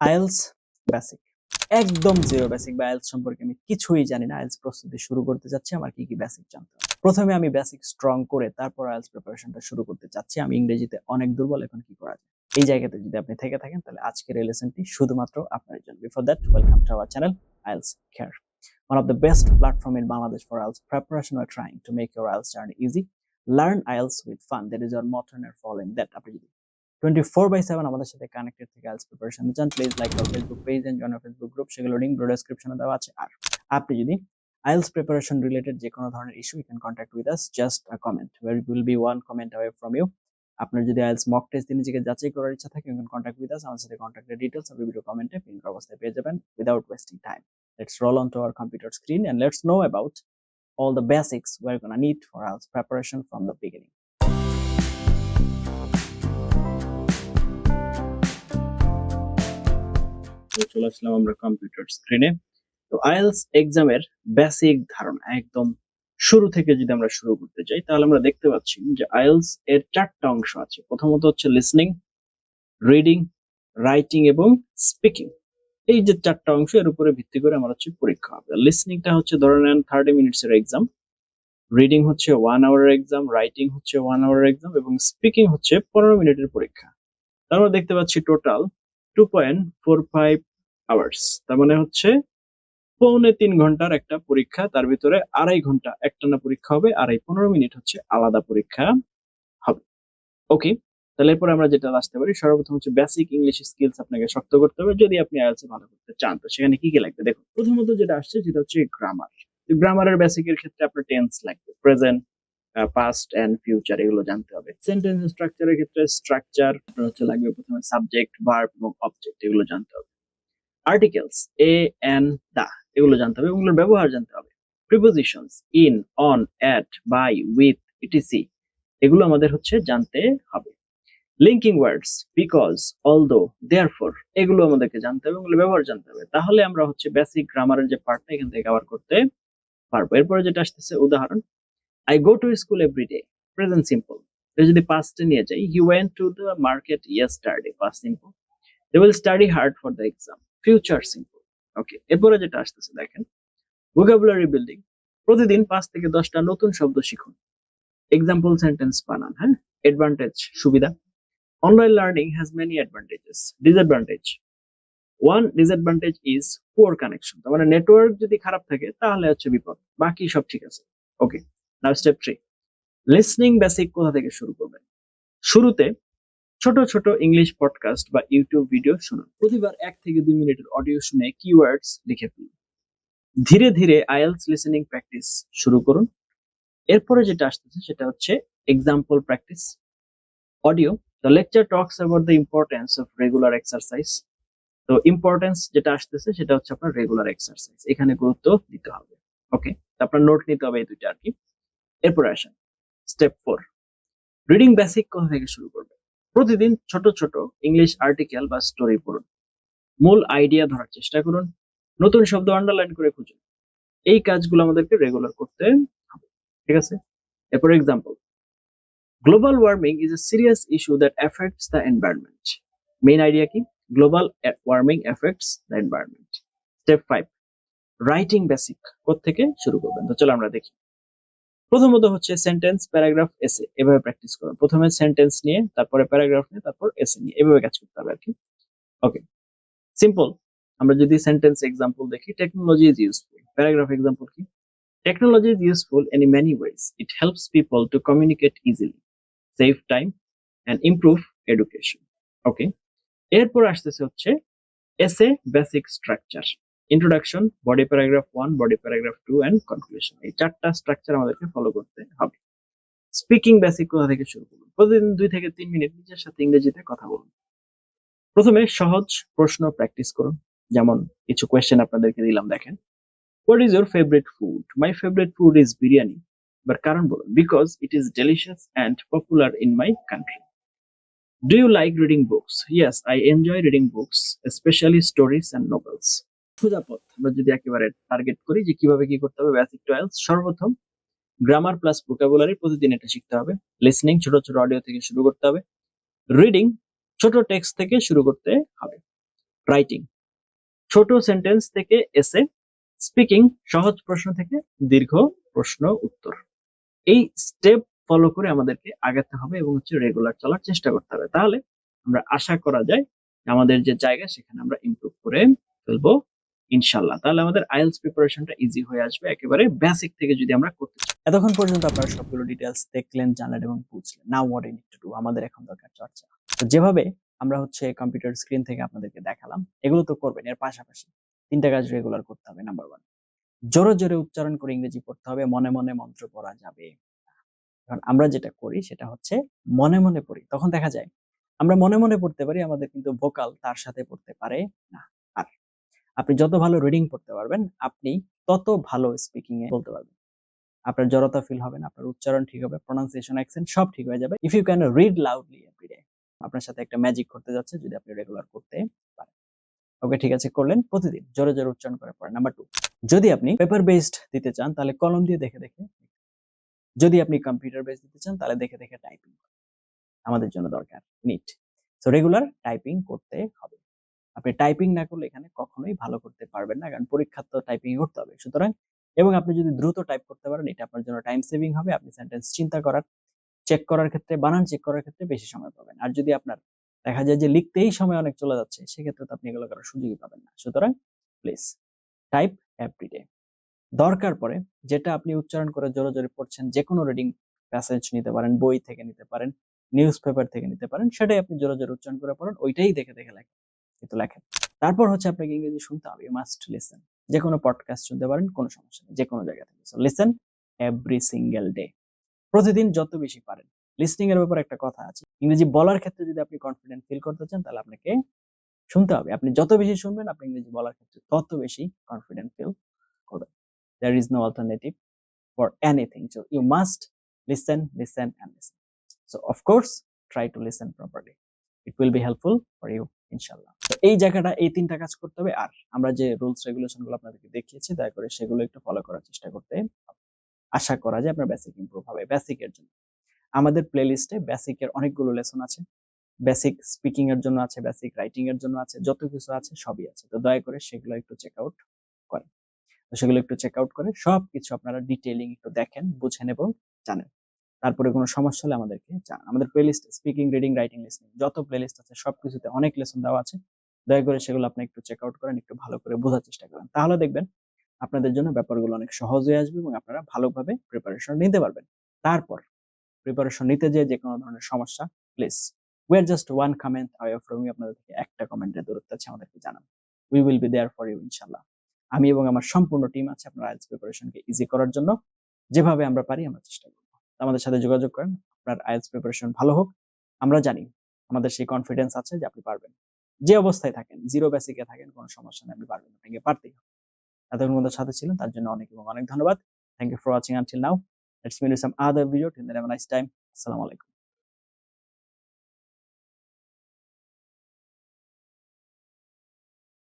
IELTS basic একদম zero basic বা IELTS সম্পর্কে আমি কিছুই জানি না। আইএলস প্রস্তুতি শুরু করতে যাচ্ছি আমার কি কি বেসিক জানতে হবে? প্রথমে আমি বেসিক স্ট্রং করে তারপর আইএলস প্রিপারেশনটা শুরু করতে চাচ্ছি। আমি ইংরেজিতে অনেক দুর্বল, এখন কি করা যায়? এই জায়গাতে যদি আপনি থেকে থাকেন, তাহলে আজকের এই লেসনটি শুধুমাত্র আপনার জন্য before that welcome to our channel IELTS care one of the best platform in Bangladesh for preparation or trying to make your IELTS journey easy. Learn IELTS with fun. That is our motto and our following that আপনি যদি 24 by 7 আমাদের সাথে connected থেকে IELTS preparation চান please like our Facebook page and join Facebook group সেগুলো ডেসক্রিপশনে দেওয়া আছে আর আপনি যদি IELTS preparation related যে কোনো ধরনের issue can contact with us just a comment where we will be one comment away from you আপনার যদি IELTS মক টেস্ট নিজেকে যাচাই করার ইচ্ছা থাকে you can contact with us আমাদের সাথে কন্ট্যাক্টের ডিটেইলস আপনি ভিডিও কমেন্টে পিন পেয়ে যাবেন without wasting time let's roll onto our computer screen and let's know about all the basics we're gonna need for IELTS preparation from the beginning. তো চলে আসলাম আমরা কম্পিউটার স্ক্রিনে তো আইএলস এক্সামের বেসিক ধারণা, একদম শুরু থেকে যদি আমরা শুরু করতে চাই তাহলে আমরা দেখতে পাচ্ছি যে আইএলস এর চারটা অংশ আছে। প্রথমত হচ্ছে লিসনিং রিডিং রাইটিং এবং স্পিকিং এই যে চারটা অংশ, এর উপরে ভিত্তি করে আমার হচ্ছে পরীক্ষা হবে। লিসনিংটা হচ্ছে ধরে নেন থার্টি মিনিটস এর এক্সাম রিডিং হচ্ছে ওয়ান আওয়ার এক্সাম রাইটিং হচ্ছে ওয়ান আওয়ার এক্সাম এবং স্পিকিং হচ্ছে পনেরো মিনিটের পরীক্ষা। তারপর দেখতে পাচ্ছি total two point four five hours তার মানে হচ্ছে পৌনে তিন ঘণ্টার একটা পরীক্ষা, তার ভিতরে আড়াই ঘণ্টা একটানা পরীক্ষা হবে আর এই পনেরো মিনিট হচ্ছে আলাদা পরীক্ষা হবে। ওকে তাহলে এরপর আমরা যেটা আসতে পারি, সর্বপ্রথম হচ্ছে বেসিক ইংলিশ স্কিলস আপনাকে শক্ত করতে হবে। যদি আপনি আইএলস ভালো করতে চান, তো সেখানে কি কি লাগবে? দেখুন, প্রথমত যেটা আসছে সেটা হচ্ছে গ্রামার গ্রামারের বেসিকের ক্ষেত্রে আপনার টেন্স লাগবে। প্রেজেন্ট পাস্ট এন্ড ফিউচার এগুলো জানতে হবে। সেন্টেন্স স্ট্রাকচারের ক্ষেত্রে স্ট্রাকচার হচ্ছে লাগবে প্রথমে সাবজেক্ট ভার্ব এবং অবজেক্ট এগুলো জানতে হবে। আর্টিকেলস এ এন দা এগুলো জানতে হবে। এগুলোর ব্যবহার জানতে হবে। Prepositions in on at by with etc এগুলো আমাদের হচ্ছে জানতে হবে। Linking words because all although therefore এগুলো আমাদেরকে জানতে হবে এগুলো ব্যবহার জানতে হবে। তাহলে আমরা হচ্ছে বেসিক গ্রামারের যে পার্টটা এখান থেকে কভার করতে পারব। এরপরে যেটা আসতেছে, উদাহরণ I go to school every day present simple যদি পাস্টে নিয়ে যাই he went to the market yesterday past simple they will study hard for the exam future simple okay এরপরে যেটা আসতেছে, দেখেন। ভোকাবুলারি বিল্ডিং প্রতিদিন পাঁচ থেকে দশটা নতুন শব্দ শিখুন। এক্সাম্পল সেন্টেন্স বানান হ্যাঁ? অ্যাডভান্টেজ সুবিধা। Online learning has many advantages disadvantage one disadvantage is poor connection তার মানে নেটওয়ার্ক যদি খারাপ থাকে, তাহলে হচ্ছে বিপদ। বাকি সব ঠিক আছে। Okay now step three listening basic কোথা থেকে শুরু করবেন? শুরুতে ছোট ছোট ইংলিশ পডকাস্ট বা ইউটিউব ভিডিও শুনুন। প্রতিবার এক থেকে দুই মিনিটের অডিও শুনে কিওয়ার্ডস লিখে ফেলুন। ধীরে ধীরে আইএলস লিসেনিং প্র্যাকটিস শুরু করুন। এরপরে যেটা আসতেছে সেটা হচ্ছে example practice audio the lecture talks about the importance of regular exercise তো ইম্পর্টেন্স যেটা আসতেছে সেটা হচ্ছে আপনার রেগুলার এক্সারসাইজ এখানে গুরুত্ব দিতে হবে। ওকে আপনার নোট নিতে হবে এই দুইটা আর কি। এরপরে আসেন। স্টেপ ফোর রিডিং বেসিক কোথা থেকে শুরু করবে। প্রতিদিন ছোট ছোট ইংলিশ আর্টিকেল বা স্টোরি পড়ুন। মূল আইডিয়া ধরার চেষ্টা করুন। নতুন শব্দ আন্ডারলাইন করে খুঁজুন। এই কাজগুলো আমাদেরকে রেগুলার করতে হবে, ঠিক আছে? এরপর example global warming is a serious issue that affects the environment main idea কি? Global warming affects the environment step five writing basic থেকে শুরু করবেন? তো চলো আমরা দেখি। প্রথমত হচ্ছে সেন্টেন্স প্যারাগ্রাফ এসে এভাবে প্র্যাকটিস করুন। প্রথমে সেন্টেন্স নিয়ে, তারপরে প্যারাগ্রাফ নিয়ে, তারপর এসে নিয়ে, এভাবে কাজ করতে হবে আর কি। ওকে সিম্পল আমরা যদি সেন্টেন্স এক্সাম্পল দেখি technology is useful paragraph example কি? Technology is useful in many ways it helps people to communicate easily save time and improve education okay এরপর আসতেছে হচ্ছে essay basic structure introduction body paragraph one body paragraph two and conclusion এই চারটা structure আমাদেরকে follow করতে হবে। Speaking basic কোথা থেকে শুরু করুন প্রতিদিন দুই থেকে তিন মিনিট নিজের সাথে ইংরেজিতে কথা বলুন। প্রথমে সহজ প্রশ্ন প্র্যাকটিস করুন। যেমন, কিছু কোয়েশ্চেন আপনাদেরকে দিলাম, দেখেন। What is your favourite food my favourite food is biryani but কারণ বলুন because it is delicious and popular in my country do you like reading books yes I enjoy reading books specially stories and novels সোজা পথ। আমরা যদি একেবারে target করি যে কীভাবে কি করতে হবে বেসিক টু সর্বপ্রথম গ্রামার প্লাস ভোকাবুলারি প্রতিদিন এটা শিখতে হবে। লিসনিং ছোট ছোট অডিও থেকে শুরু করতে হবে। রিডিং ছোট টেক্সট থেকে শুরু করতে হবে। রাইটিং ছোট সেন্টেন্স থেকে এসে স্পিকিং সহজ প্রশ্ন থেকে দীর্ঘ প্রশ্ন উত্তর। এই স্টেপ ফলো করে আমাদেরকে আগাতে হবে এবং হচ্ছে রেগুলার চলার চেষ্টা করতে হবে। তাহলে আমরা আশা করা যায় আমাদের যে জায়গা সেখানে আমরা ইমপ্রুভ করে ফেলব। ইনশাল্লাহ। তাহলে আমাদের আইএলস প্রিপারেশনটা ইজি হয়ে আসবে, একেবারে বেসিক থেকে যদি আমরা করতে চাই। এতক্ষণ পর্যন্ত আপনারা সবগুলো ডিটেলস দেখলেন, জানলেন এবং বুঝলেন। Now what I need to do আমাদের এখন দরকার চর্চা। তো যেভাবে আমরা হচ্ছে কম্পিউটার স্ক্রিন থেকে আপনাদেরকে দেখালাম, এগুলো তো করবেন। এর পাশাপাশি তিনটা কাজ রেগুলার করতে হবে। নাম্বার ওয়ান জোরে জোরে উচ্চারণ করে ইংরেজি পড়তে হবে। মনে মনে মন্ত্র পড়া যাবে। কারণ আমরা যেটা করি, সেটা হচ্ছে মনে মনে পড়ি। তখন দেখা যায়, আমরা মনে মনে পড়তে পারি, আমাদের কিন্তু ভোকাল তার সাথে পড়তে পারে না। আপনি যত ভালো রিডিং পড়তে পারবেন, আপনি তত ভালো স্পিকিং এ বলতে পারবেন। আপনার জড়তা ফিল হবে না, আপনার উচ্চারণ ঠিক হবে প্রনাউন্সিয়েশন অ্যাকসেন্ট সব ঠিক হয়ে যাবে। If you can read loudly every day আপনার সাথে একটা ম্যাজিক করতে যাচ্ছে যদি আপনি রেগুলার করতে পারেন। ওকে ঠিক আছে, করলেন। প্রতিদিন জোরে জোরে উচ্চারণ করে পড়েন। নাম্বার টু যদি আপনি পেপার বেসড দিতে চান, তাহলে কলম দিয়ে দেখে দেখে যদি আপনি কম্পিউটার বেস দিতে চান, তাহলে দেখে দেখে টাইপিং আমাদের জন্য দরকার নিট সো রেগুলার টাইপিং করতে হবে। আপনি টাইপিং না করলে এখানে কখনোই ভালো করতে পারবেন না, কারণ পরীক্ষার তো টাইপিং করতে হবে। সুতরাং, এবং আপনি যদি দ্রুত টাইপ করতে পারেন, এটা আপনার জন্য টাইম সেভিং হবে, আপনি সেন্টেন্স চিন্তা করার চেক করার ক্ষেত্রে, বানান চেক করার ক্ষেত্রে বেশি সময় পাবেন। আর যদি আপনার দেখা যায় যে লিখতেই সময় অনেক চলে যাচ্ছে, সেক্ষেত্রে তো আপনি এগুলো করার সুযোগই পাবেন না। সুতরাং প্লিজ টাইপ এভরিডে দরকার পড়ে, যেটা আপনি উচ্চারণ করে জোরে জোরে পড়ছেন যে কোনো রিডিং প্যাসেজ নিতে পারেন, বই থেকে নিতে পারেন নিউজ পেপার থেকে নিতে পারেন, সেটাই আপনি জোরে জোরে উচ্চারণ করে পড়েন, ওইটাই দেখে দেখে লেখেন। কিন্তু লেখেন। তারপর হচ্ছে আপনাকে ইংরেজি শুনতে হবে। ইউ মাস্ট লিসেন যে কোনো পডকাস্ট শুনতে পারেন, কোনো সমস্যা নেই যে কোনো জায়গা থেকে। So listen every single day প্রতিদিন যত বেশি পারেন। লিসনিং এর ব্যাপারে একটা কথা আছে। ইংরেজি বলার ক্ষেত্রে যদি আপনি কনফিডেন্ট ফিল করতে চান, তাহলে আপনাকে শুনতে হবে। আপনি যত বেশি শুনবেন, আপনি ইংরেজি বলার ক্ষেত্রে তত বেশি কনফিডেন্ট ফিল করবেন। There is no alternative for so, you must listen listen and listen. So, of course, try to listen properly. It will be helpful for you ইনশাল্লাহ এই জায়গাটা এই তিনটা কাজ করতে হবে। আর আমরা যে রুলস রেগুলেশনগুলো আপনাদেরকে দেখিয়েছি, দয়া করে সেগুলো একটু ফলো করার চেষ্টা করতে আশা করা যায় আপনার বেসিক ইমপ্রুভ হবে বেসিক এর জন্য। আমাদের প্লে লিস্টে বেসিক এর অনেকগুলো লেসন আছে। বেসিক স্পিকিং এর জন্য আছে বেসিক রাইটিং এর জন্য আছে, যত কিছু আছে সবই আছে। তো দয়া করে সেগুলো একটু চেক আউট করেন। তো সেগুলো একটু চেক আউট করে সবকিছু আপনারা ডিটেইলিং একটু দেখেন বুঝেন এবং জানেন। তারপরে কোনো সমস্যা হলে আমাদেরকে জানান। আমাদের playlist speaking reading writing listening যত প্লেলিস্ট আছে সবকিছুতে অনেক লেসন দেওয়া আছে। দয়া করে সেগুলো আপনি একটু চেক আউট করেন, একটু ভালো করে বোঝার চেষ্টা করেন। তাহলে দেখবেন আপনাদের জন্য ব্যাপারগুলো অনেক সহজ হয়ে আসবে এবং আপনারা ভালোভাবে প্রিপারেশন নিতে পারবেন। তারপর প্রিপারেশন নিতে যেয়ে যে কোনো ধরনের সমস্যা please we are just one comment away from you আপনাদের থেকে একটা কমেন্টের দূরত্ব আছে, আমাদেরকে জানান। We will be there for you ইনশাল্লাহ আমি এবং আমার সম্পূর্ণ টিম আছে, আপনার আইএলটিএস প্রিপারেশনকে ইজি করার জন্য যেভাবে আমরা পারি, আমরা চেষ্টা করব। আমাদের সাথে যোগাযোগ করেন, আপনার আইএলটিএস প্রিপারেশন ভালো হোক। আমরা জানি, আমাদের সেই কনফিডেন্স আছে যে আপনি পারবেন। যে অবস্থায় থাকেন জিরো বেসিকে থাকেন, কোনো সমস্যা নেই, আপনি পারবেন আপনাকে পারতেই হবে। এতক্ষণ মধ্যে সাথে ছিলেন, তার জন্য অনেক এবং অনেক ধন্যবাদ। Thank you for watching until now let's meet some other video till then have nice time আসসালামু আলাইকুম